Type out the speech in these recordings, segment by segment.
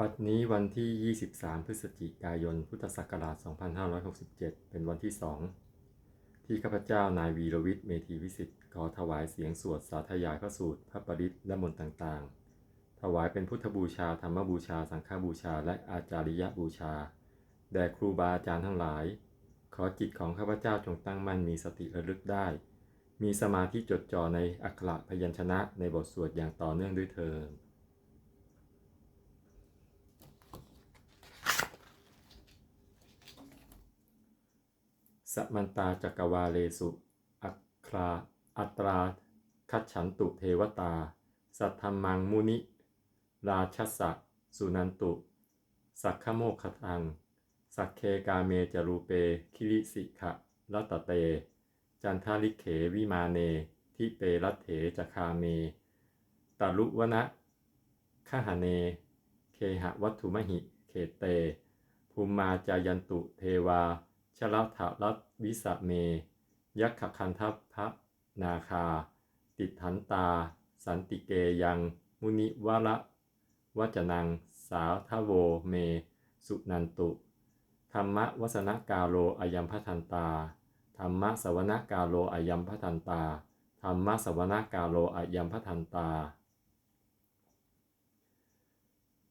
บัดนี้วันที่ 23 พฤศจิกายน พุทธศักราช 2567 เป็นวันที่2ที่ข้าพเจ้านายวีรวิทย์เมธีวิสิทธิ์ขอถวายเสียงสวดสาธยายพระสูตร พระปริตและมนต์ต่างๆ ถวายเป็นพุทธบูชา ธรรมบูชา สังฆบูชา และอาจาริยบูชา แด่ครูบาอาจารย์ทั้งหลาย ขอจิตของข้าพเจ้าจงตั้งมั่นมีสติระลึกได้ มีสมาธิจดจ่อในอักขระพยัญชนะในบทสวดอย่างต่อเนื่องด้วยเทอ สมันตาจักวาเลสุ อัครา อัตรา คัจฉันตุเทวตา สัทธรรมังมุนิ ราชสะสุนันตุ สักขโมคทัง สักเคกาเมจรูเป คิริสิขะรัตเต จันทาลิเขวิมาเน ทิเปรัตเถจคาเมตาลุวนะขหเน เคหะวัตถุมหิ เขเต ภูมิมาจายันตุเทวาชลถารัต วิสะเม ยักขคันทพะนาคา ติทันตา สันติเกยัง มุนิวระวจนัง สาทโวเม สุนันตุ ธรรมวัสนกาโลอายัมพัทันตา ธรรมสวนกาโลอายัมพัทันตา ธรรมสวนกาโลอายัมพัทันตา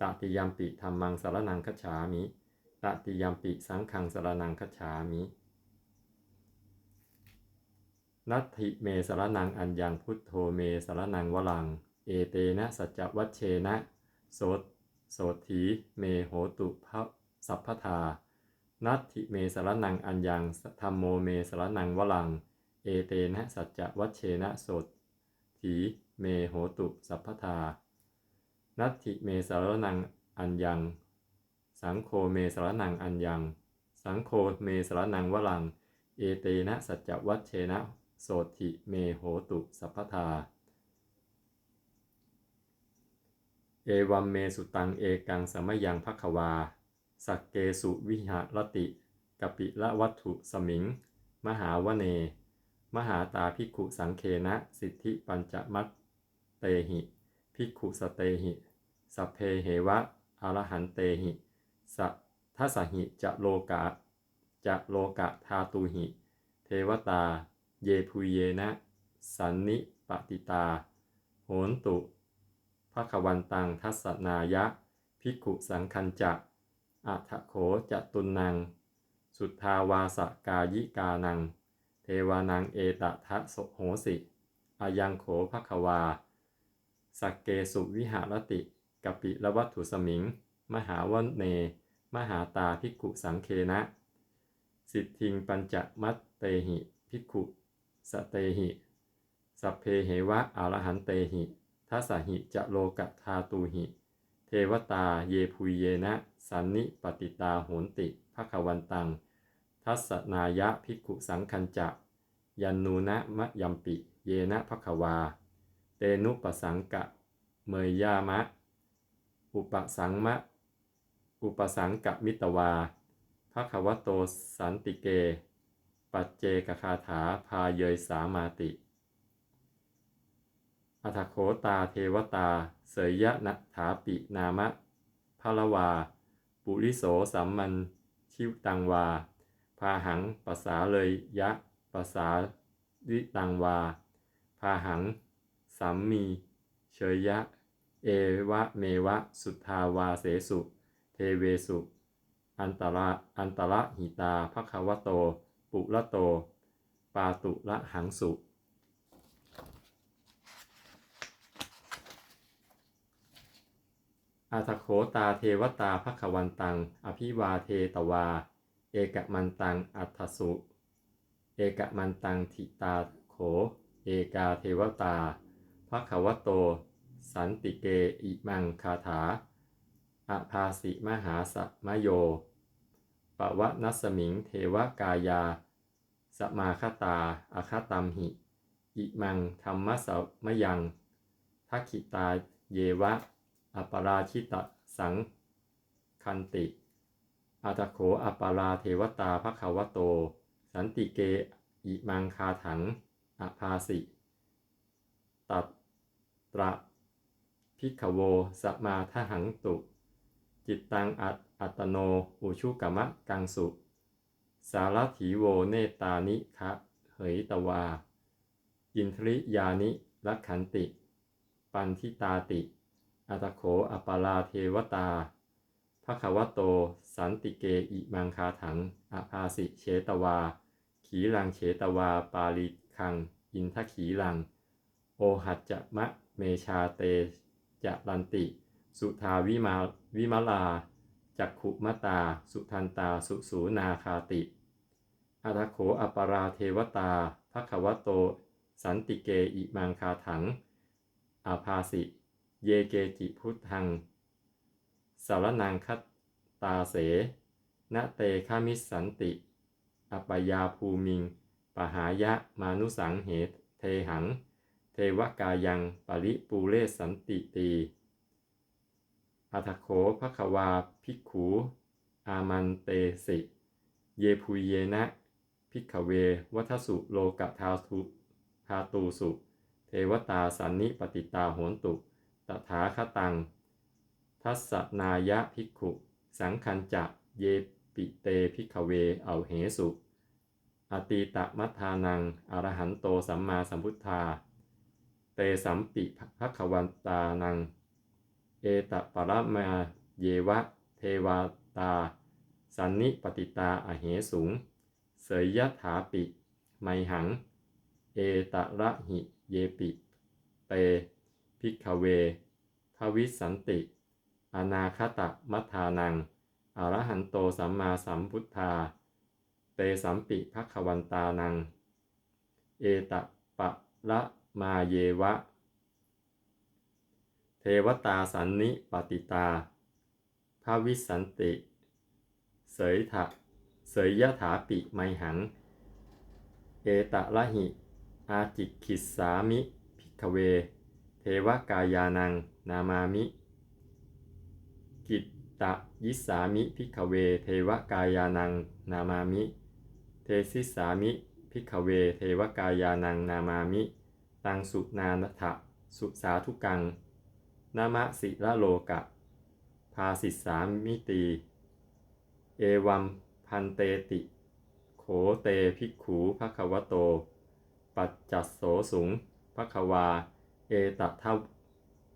ตติยัมปิธรรมังสารนังคัจฉามิตติยัมปิสังฆังสารนังคัจฉามินัตถิเมสารนังอัญญังพุทโธเมสารนังวลัง เอเตนะสัจวัชเชนะโสตโสถีเมโหตุภะสัพพทา นัตถิเมสารนังอัญญังธรรมโมเมสารนังวลัง เอเตนะสัจจวัชเชนะโสถีเมโหตุสัพพทา นัตถิเมสารนังอัญญัง สังโฆเมสารนังอัญญัง สังโฆเมสารนังวลัง เอเตนะสัจจวัชเชนะโสติเมโหตุสัพพทา เอวัมเมสุตังเอกังสมยังภควา สักเกสุวิหารติกปิละวัตถุสมิง มหาวเน มหาตาภิกขุสังเคนะ สิทธิปัญจมัตเตหิภิกขุสเตหิ สัพเพเหวะอรหันเตหิสัทัสหิจะโลกะจะโลกะทาตุหิ เทวตา เยพุเยนะ สันนิปติตา โหนตุภควันตังทัสนายะ ภิกขุสังคัญจะอัทโขจะตุนนัง สุทธาวาสกายิกานัง เทวานังเอตทะโสโหสิอายังโขภควา สักเกสุวิหารติ กปิละวัตถุสมิง มหาวเน มหาตาภิกขุสังเคนะ สิทธิงปัญจมัตเตหิภิกขุสเตหิ สัพเพเหวะอรหันเตหิทัสหิจะโลกะทาตูหิ เทวตาเยพุยเยนะ สันนิปติตาโหนติภควันตัง ทัสสนายะภิกขุสังคัญจะยันนูนะมะยัมปิ เยนะภควา เตนุปสังกะ เมยยามะ อุปสังมะ อุปสังกะมิตวาภควโตสันติเก ปัจเจกคาถาพาเยยสามาติอัทโขตาเทวตา เสยยะนัถาปินามะพะละวา ปุริโสสัมมันชิวตังวา พาหังปสาเลยยะปสาลิตังวา พาหังสัมมี เชยยะ เอวะเมวะสุทธาวาเสสุ เทเวสุ อันตระอันตระหิตาภควโต ปุระโต ปาตุละหังสุ อาทโขตาเทวตาภควันตัง อภิวาเทตวา เอกมันตังอัทสุ เอกมันตังทิตาโข เอกาเทวตาภควโต สันติเกอิมังคาถาอภาสิมหาสัมโยปวนัสมิงเทวกายา สมาคตาอาคตัมหิ อิมังธรรมะสมยังทักขิตาเยวะ อปราชิตสังคันติอาตโขอปาราเทวตาภควโต สันติเกอิมังคาถังอภาสิ ตัตระ พิกขโวสมาทหังตุ จิตตังอัตอัตโน อุชุกมะกังสุ สารถีโวเนตานิคะเหยตวา อินทริยานิลักขันติ ปันทิตาติ อัตโขอปาราเทวตาภควโต สันติเกอิมังคาถังอภาสิเชตวา ขีลังเฉตวา ปาลิคัง อินทขีลัง โอหัจจะมะเมชาเต จะลันติ สุทาวิมาวิมาลา จักขุมตา สุทันตา สุสูนาคาติอัตโขอปาราเทวตาภควโต สันติเกอิมังคาถัง อาภาสิ เยเกจิพุทธัง สารนังคัตตาเสนเตคามิสสันติอปปยาภูมิง ปหายะมานุสังเหตเทหัง เทวกายังปริปูเลสันติตีอัตโขภควาภิกขู อามันเตสิ เยภูเยนะภิกขเว วัทสุโลกทาทุทาตูสุ เทวตาสันนิปติตาโหนตุ ตถาคตัง ทัสนายะภิกขุ สังคัญจะเยปิเตภิกขเวเอาเหสุ อตีตะมัทานัง อรหันโตสัมมาสัมพุทธา เตสัมปิภควันตานัง เอตปรมาเยวะ เทวาตา สันนิปติตาอเหสุงเสยยถาปิ ไมหัง เอตระหิเยปิ เตพิกเว ทวิสันติ อนาคตมัทานัง อรหันโตสัมมาสัมพุทธา เตสัมปิภควันตานัง เอตปะละ มาเยวะ เทวตาสันนิปติตาภาวิสันติ เสยถะเสยยะถาปิไมหัง เอตะละหิ อาจิกิสามิพิกขเว เทวกายานัง นามามิ กิตตะยิสามิพิกขเว เทวกายานัง นามามิ เทสิสามิพิกขเว เทวกายานัง นามามิ ตังสุนานัทะสุสาธุกัง นามะสิละโลกะ ภาสิสามิตี เอวัมพันเตติ โขเตภิกขูภควโต ปัจจัสโสสุงภควา เอตทะ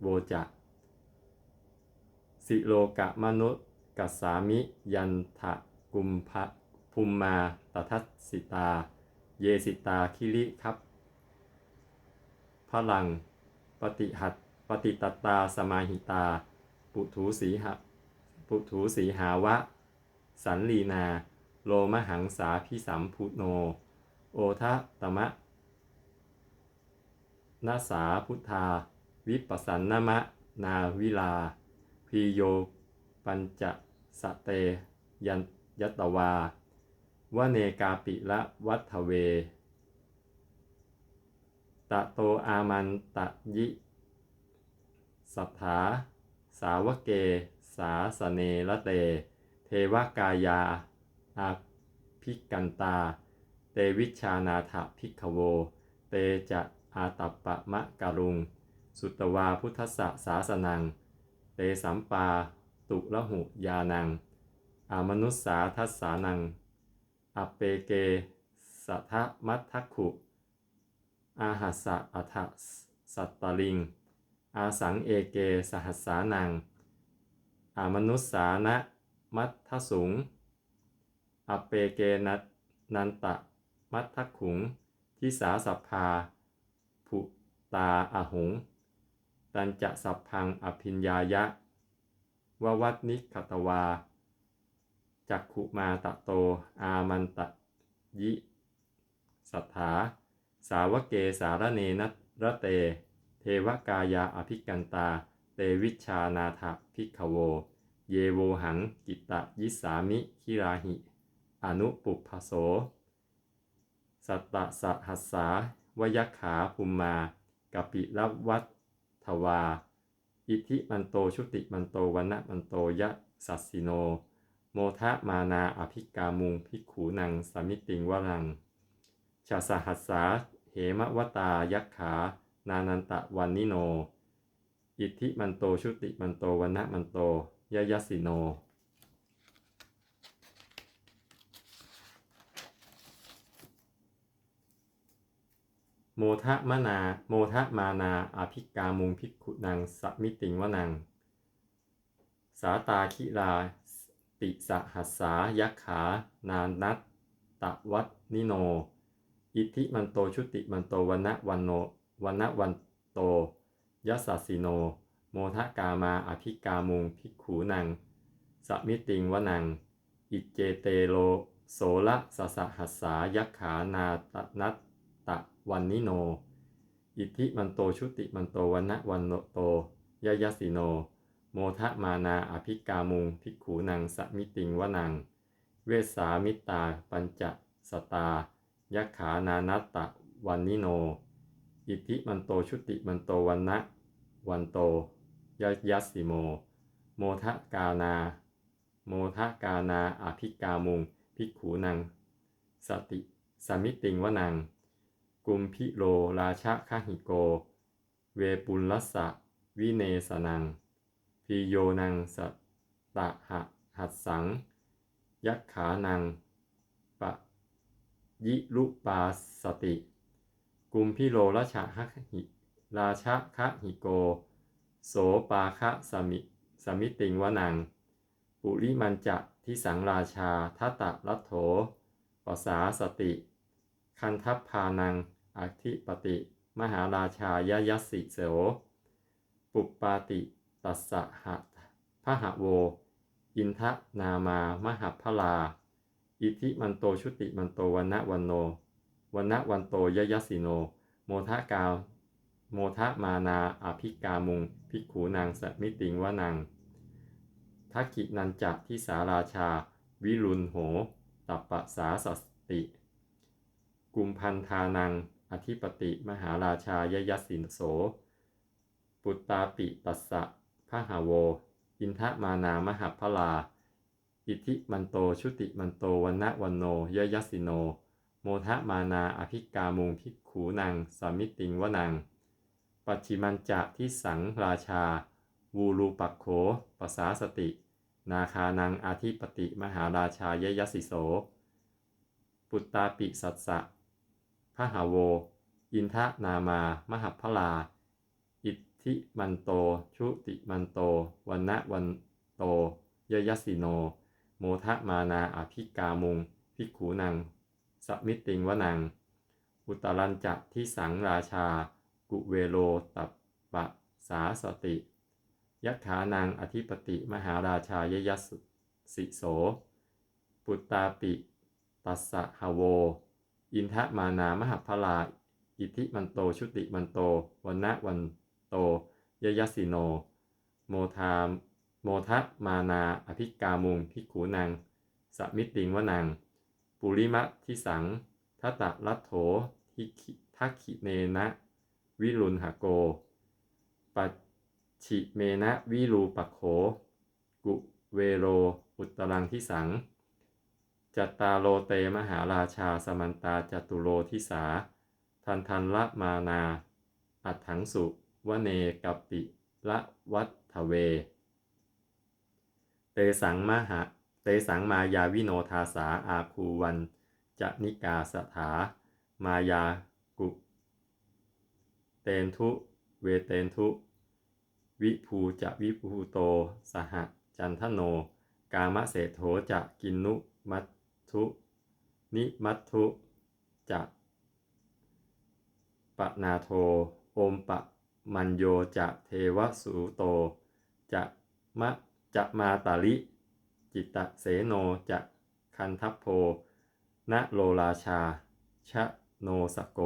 โวจะสิโลกะมนุษกัสสามิยันทะกุมภะภูมมาตทัสสิตา เยสิตาคิริครับ พลัง ปฏิหัตปฏิตตาสมาหิตา ปุถูสีหะปุถูสีหาวะ สันลีนา โลมหังสาพิสัมพุโน โอทะตมะนาสาพุทธา วิปัสสันนมะ นาวิลา พีโย ปัญจสเตยันยตตวา วเนกาปิละวัฏเว ตะโตอามันตะยิสัทธาสาวเก สาสเนละเต เทวกายาอาภิกันตา เตวิชานาถพิกขโว เตจะอาตัปปะมะการุง สุตวาพุทธสสาสนัง เตสัมปาตุละหุยานัง อามนุสสาทัสสานัง อเปเกสัทะมัททักขุ อาหัสสะอัฏฐสัตตลิง อาสังเอเกสหัสสานัง อามนุสสานะมัททสุง อเปเกนันันตะมัททขุง ทิสาสัพพาภุตาอาหุง ตันจะสัพพังอภิญญายะววัตนิขตวา จักขุมาตะโต อามันตะยิ สัทธา สาวเกสารเนนัระเต เทวกายาอภิกันตา เตวิชานาถพิกขโว เยโวหังกิตตยิสามิคิราหิ อนุปุพโส สัตตะสหัสสาวยขาภุมมากัปิรวัตทวา อิทิมันโตชุติมันโตวันนะมันโตยะสัสสิโน โมทะมานาอภิกามุงพิขูนังสมิติงวรังชาสหัสสา เหมวตายักขา นานันตะวันนิโน อิทธิมันโตชุติมันโตวันนะมันโตยยสิโน โมทะมนา โมทะมานาอภิกามุงพิกขุนังสัมิติงวนัง สาตาคิราติสหัสสายักขา นานัตตะวัตนิโน อิทิมันโตชุติมันโตวันนะวันโนวันนะวันโตยัสสิโน โมทะกามาอภิกามุงพิกขูนังสมิติงวนัง อิเจเตโล โสละสสหัสสายักขานาตนัตตะวันนิโน อิทิมันโตชุติมันโตวันนะวันโตยยัสสิโน โมทะมานาอภิกามุงพิกขูนังสมิติงวนัง เวสามิตาปัญจสตา ยักขานานัตตะวันนิโน อิทิมันโตชุติมันโตวันนะวันโตยยัสสิโม โมทะกานา โมทะกานาอภิกามุงพิกขูนัง สติสมิติงวนัง กุมพิโลราชะคหิโก เวปุลลัสสะวิเนสนังพิโยนังสตะหะหัสสัง ยักขานัง ยิรุปาสติ กุมพิโลราชะหหิราชะคะหิโก โสปาคะสมิสมิติงวนัง ปุริมันจะทิสังราชาทัตตะรัตโถปสาสติ คันทัพพานังอธิปติ มหาราชายยัสสิโสปุปปาติตัสสะหะพหะโว อินทะนามามหพลา อิทิมันโตชุติมันโตวันนะวันโนวันนะวันโตยยัสสิโน โมทะกาว โมทะมานาอภิกามุงพิกขูนางสมิติงวานังทักขินันจะที่สาราชา วิรุณโห ตัปปะสาสติ กุมพันธานัง อธิปติมหาราชายยัสสินโส ปุตตาปิตัสสะพหาโว อินทะมานามหพลา อิทิมันโต ชุติมันโตวันนะวันโนยยัสิโน โมทะมานาอภิกามุงพิกขูนังสามิติงวนัง ปัจฉิมันจะที่สังราชา วูรูปักโขปสาสติ นาคานังอาทิปติมหาราชายยัสิโส ปุตตาปิสัสสะพหาโว อินทะนามามหพลา อิทธิมันโต ชุติมันโตวันนะวันโตยยัสิโน มทะมานาอภิกามุงพิกขูนัง สมิติงวนัง อุตรันจะที่สังราชา กุเวโลตัปปะสาสติยักขานังอธิปติมหาราชายยัสสิโส ปุตตาปิตัสสะหาโว อินทะมานามหพลา อิทิมันโตชุติมันโตวันนะวันโตยยัสสิโน โมทาม โมทะมานาอภิกามุงพิกขูนังสมิติงวนังปุริมะทิสังทัตตะรัตโถทิทักขิเนนะวิรุณหโก ปัจฉิเมนะวิรูปโข กุเวโร อุตรังทิสัง จัตตาโลเตมหาราชาสมันตาจตุโลทิสา ทันทันละมานา อัฏถังสุวเนกัปปิละวัตทเว เตสังมหาเตสังมายาวิโนทาสาอาคูวันจะนิกาสถามายากุ เตนทุ เวเตนทุ วิภูจะวิภูโต สหจันทโน กามเศโถจะกินนุมัตทุ นิมัตทุจะปะนาโท โอมปะ มัญโยจะเทวสุโต จะมะ จะมาตาลิ จิตตเสโนจะคันทัพโพณโลราชา ชะโนสโก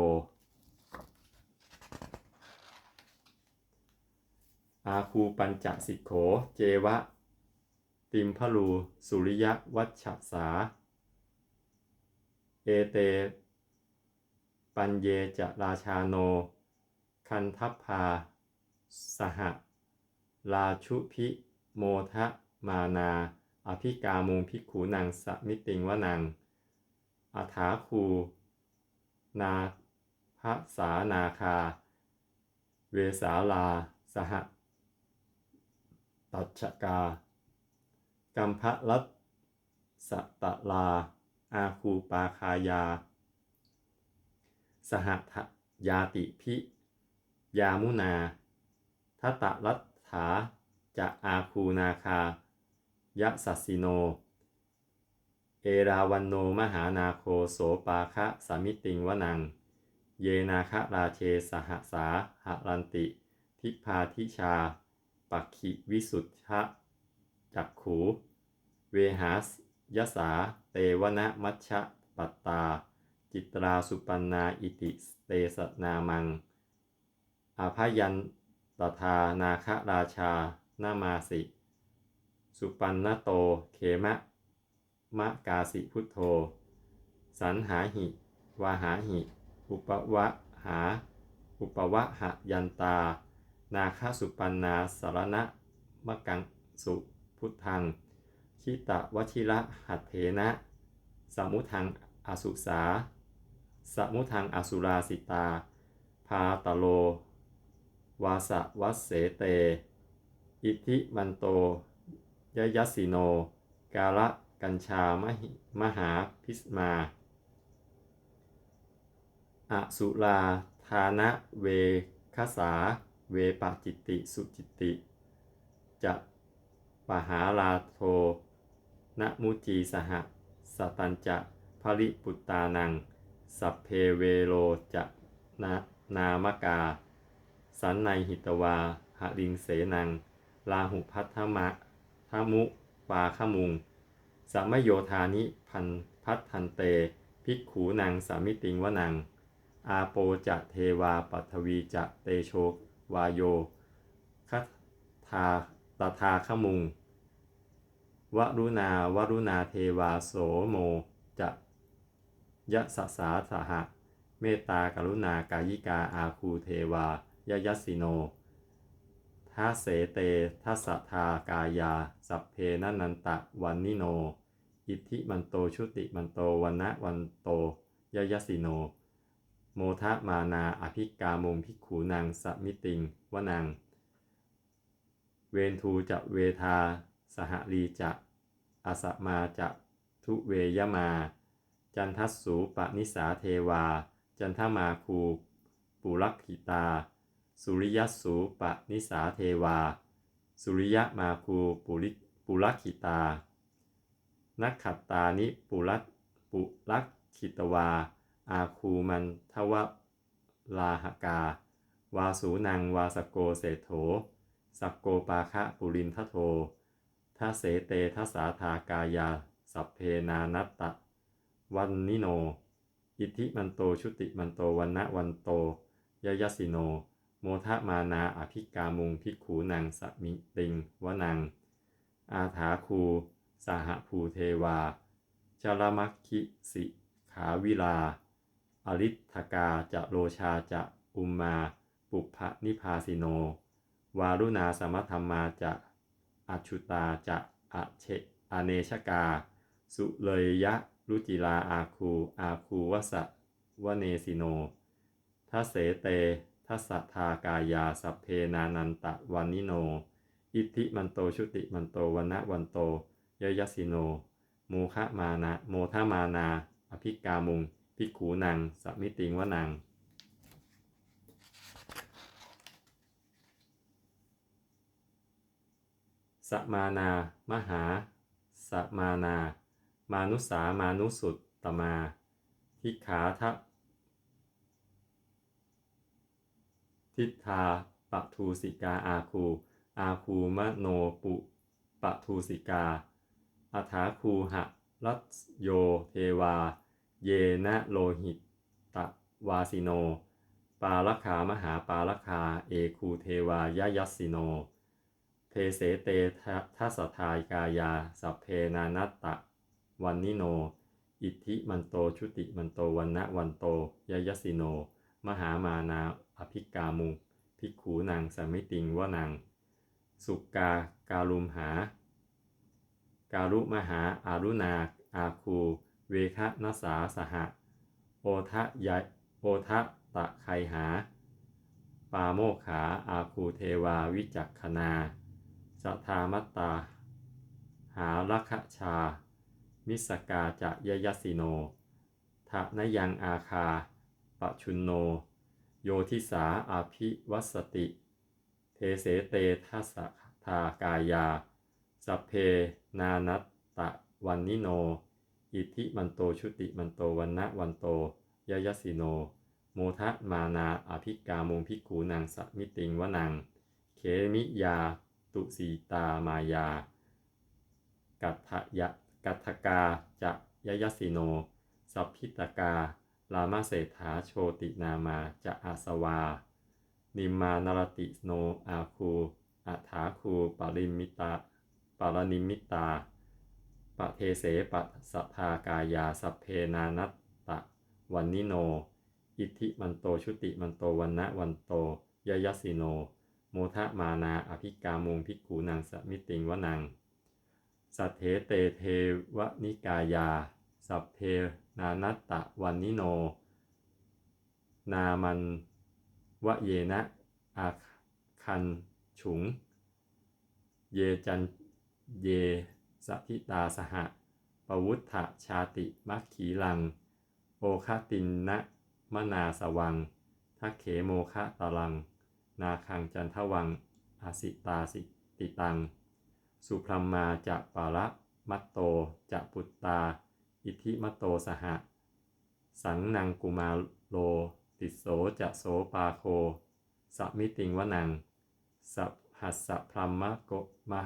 อาคูปัญจสิกโข เจวะ ติมพลู สุริยวัชสา เอเต ปัญเยจะราชาโน คันทัพพา สห ราชุพิ โมทะมานา อภิกามุงพิกขูนังสมิติงวนังอัฐาคู นาภาษานาคา เวสาลา สหตัชกา กัมพะรัตสตะลา อาคูปาคายา สหทยาติพิ ยามุนา ทัตตะรัตถา จะอาคูนาคายะสัสสิโน เอราวันโนมหานาโคโสปาคะสามิติงวนัง เยนาคะราเชสหสาหรันติ ทิพาทิชา ปักขิวิสุทธะจักขู เวหายสาเตวนะมัชชะปัตตา จิตราสุปันนาอิติเตสนามังอาภยันตทานาคราชา นามาสิ สุปันนโต เขมะ มะกาสิพุทโธ สันหาหิ วาหาหิ อุปวะหา อุปวะหะยันตา นาคสุปันนาสารณะมะกังสุพุทธังชิตะวชิระหัตเถนะ สมุทังอสุสา สมุทังอสุราสิตา พาตโล วาสะวัสเสเต อิทิมันโตยยัสสิโน กาละกัญชามหิมหาพิสมา อสุราธานะเวคสา เวปจิติสุจิติ จะปหาลาโทนมุจีสหสตันจะภริปุตตานัง สัพเพเวโรจะนานามกา สันในหิตวาหริงเสนัง ลาหุพัทธมะทมุปาขมุงสัมโยธานิพันพัทธันเต ภิกขูนางสามิติงวนัง อาโปจะเทวาปัทวีจะเตโชวาโยคัทาตถาขมุงวรุณาวรุณาเทวาโสโมจะยะสสาสหะ เมตตากรุณากายิกาอาคูเทวายยัสสิโน ทัสเสเตทัสทากายา สัพเพนันันตะวันนิโน อิทธิมันโตชุติมันโตวันนะวันโตยยสิโน โมทะมานาอภิกามุงพิกขูนางสมิติงวนังเวนทูจะเวทา สหรีจะอสมาจะทุเวยมา จันทัสสูปนิสาเทวา จันทมาคู ปุรักขิตา สุริยสูปนิสาเทวา สุริยมาคูปุริปุรักขิตา นักขัตตานิปุรัตปุรักขิตวา อาคูมันทวะลาหกา วาสูนังวาสโกเศโถ สักโกปาคะปุรินทโททัเสเตทัสาทากายา สัพเพนานัตตะ วันนิโน อิทิมันโตชุติมันโตวันนะวันโตยยัสสิโน โมทะมานาอภิกามุงพิกขูนางสมิติงวนัง อาถาคูสหภูเทวาจารมัคคิสิขาวิลา อริทกาจะโลชาจะอุมมาปุพพนิพาสิโน วารุณาสมธรรมาจะอัจฉุตาจะอะเชอเนชกา สุเลยยะรุจิลาอาคูอาคูวสะวเนสิโนทัเสเต ทัสสทากายาสัพเพนานันตะวันนิโน อิทธิมันโตชุติมันโตวันนะวันโตยยัสิโน โมคะมานะ โมทามานา อภิกามุงภิกขูนังสัมิติงวนัง สมานา มหา สมานา มานุสามานุสุตตมา ทิขาทะ ทิทาปะทูสิกาอาคู อาคูมโนปุปะทูสิกาอัฐาคูหะรัตโยเทวา เยนะโลหิตตะวาสิโน ปาลคามหาปาลคา เอคูเทวายยัสสิโน เทเสเตทัสทายกายา สัพเพนานัตตะวันนิโน อิทธิมันโตชุติมันโตวันนะวันโตยยสิโน มหามานา อภิกามุภิกขูนางสมิติงวนัง สุกาการุมหา การุมหาอารุณาอาคู เวคะนัสสาสหะ โอทะยะโอทะตะไคหา ปาโมขา อาคูเทวาวิจักขนาสัทธามัตตา หาลัคชา มิสกาจะยยสิโนทะนยังอาคาปะชุนโน โยทิสาอาภิวัสติ เทเสเตทัสทากายา สัพเพนานัตตะวันนิโน อิทิมันโตชุติมันโตวันนะวันโตยยสิโน โมทะมานาอภิกามุงพิกูนางสมิติงวนัง เขมิยาตุสีตามายา กัตถยะกัตถกาจะยยสิโน สัพพิตกา ลามาเศรษฐาโชตินามาจะอาสวา นิมานรติโนอาคูอัฐาคูปริมิตาปารนิมิตาปะเทเสปะสัทธากายาสัพเพนานัตตะวันนิโน อิทธิมันโตชุติมันโตวันนะวันโตยยสิโนโมทะมานาอภิกามุงพิกูนางสมิติงวนัง สัทเถเตเทวนิกายา สัพเพ นานัตตะวันนิโน นามันวะเยนะอาคันฉุง เยจันเยสพิตาสหะปวุฒะชาติมัคขีลัง โอคตินนะมนาสวังทักเขโมคะตะลัง นาคังจันทวังอาสิตาสิติตัง สุพรมมาจะปาระมัตโตจะปุตตา อิทิมโตสหะ สังนังกุมาโล ติโสจะโสปาโคสมิติงวนังสหัสสพรัมมะโกมะ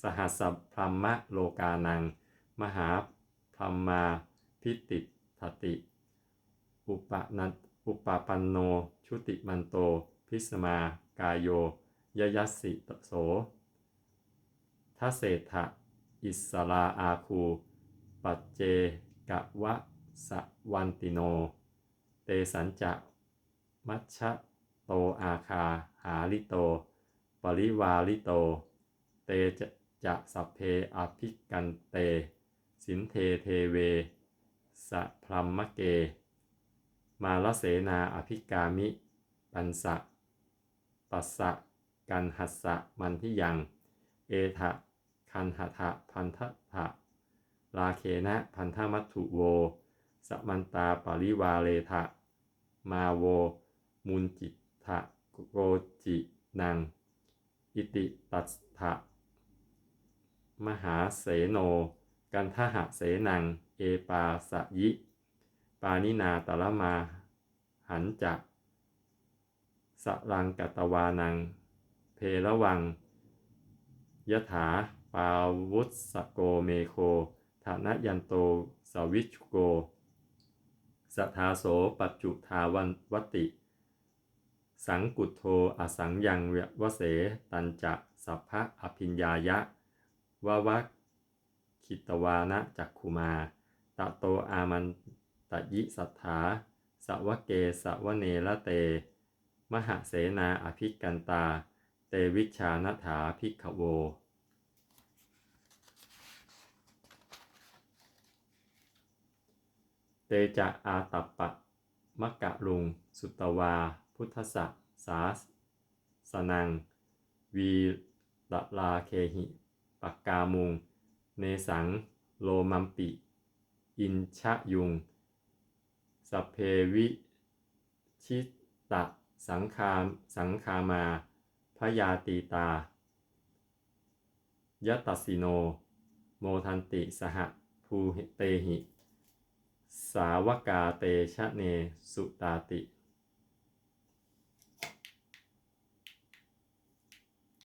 สหัสสพรัมมะโลกานัง มหาพรัมมาพิติทติ อุปนันอุปปันโน ชุติมันโต พิสมากายโยยยัสสิโสทัเศธะอิสลาอาคู ปัจเจกะวะสวันติโน เตสัญจะมัชชะโตอาคาหาลิโต ปริวาลิโต เตจะจะสัพเพอภิกันเต สินเทเทเวสะพรัมมะเก มาลเสนาอภิกามิ ปันสะปัสสะกันหัสสะมันทิยัง เอทะคันหทะพันทะทะ ลาเคนะพันธมัตถุโว สมันตาปริวาเลทะ มาโว มุนจิตทะโกจินัง อิติตัสทะมหาเสโน กันทหะเสนัง เอปาสยิ ปานินาตละมา หันจักสลังกัตวานัง เพระวังยถาปาวุสสโกเมโค ฐานะยันโตสวิชโกสทาโสปัจจุทาวันวติ สังกุโทอสังยังวเส ตันจะสัพพะอภิญญายะวะวะคิตวานะจักขุมา ตะโตอามันตะยิสัทธาสวะเกสวะเนละเต มหาเสนาอภิกันตา เตวิชานถาภิกขโว เต จะอาตัปปะมะกะลุง สุตวา พุทธะสาสนัง วีตลาเคหิปักกามุง เนสัง โลมัมปิ อินชะยุงสัพเพวิชิตะสังคามสังคามาพยาตีตายตัสสิโน โมทันติสหภูเตหิ สาวกาเตชะเนสุตาติ